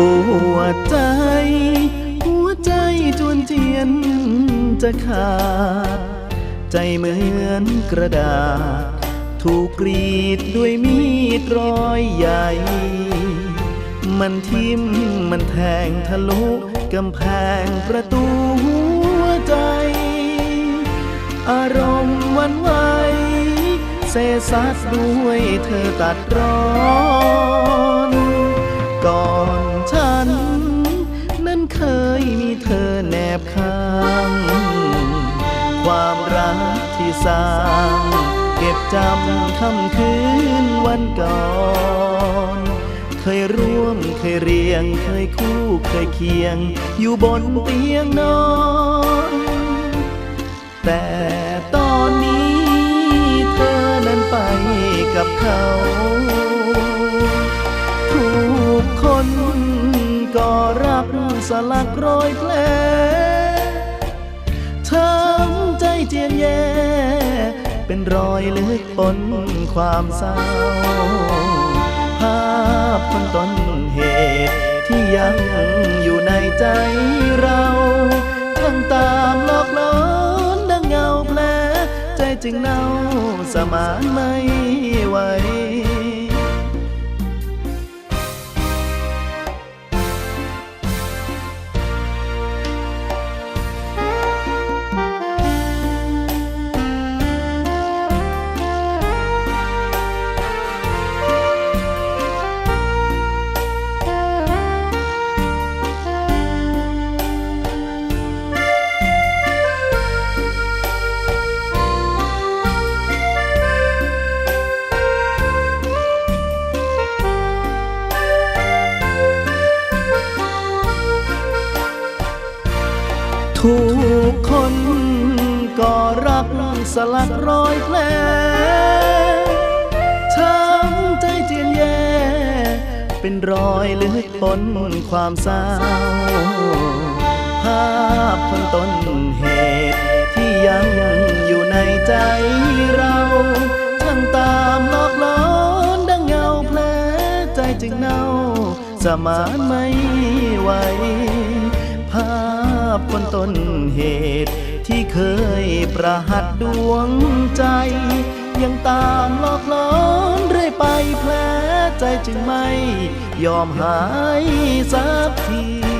ปวดใจ หัวใจจวนเจียนจะขาด ใจเหมือนกระดาษ ถูกกรีดด้วยมีดรอยใหญ่ มันทิ่มมันแทงทะลุกำแพงประตูหัวใจ อารมณ์วันไหวเซซัดด้วยเธอตัดร้อนก่อน มีเธอแนบข้างความรักที่สร้าง เก็บจำคำคืนวันก่อน เคยร่วมเคยเรียง เคยคู่เคยเคียง อยู่บนเตียงนอน แต่ตอนนี้เธอนั้นไปกับเขา สลักรอยแผลช้ำใจเจียนแย่เป็นรอยลึกปนความเศร้า ภาพคนต้นเหตุที่ยังอยู่ในใจเราทั้งตามหลอกหลอนดังเงาแผลใจจึงเน่าสมานไม่ไหว ทุกคนก็รักสลักรอยแผลช้ำใจเจียนแย่ เป็นรอยเลึกปนความเศร้า ภาพคนต้นเหตุที่ยังอยู่ในใจเราทั้งตามหลอกหลอนดังเงาแผลใจจึงเน่าสมานไม่ไหวภา คนต้นเหตุ ที่เคยประหัดดวงใจ ยังตามหลอกหลอนเรื่อยไปแผลใจจึงไม่ ยอมหายสักที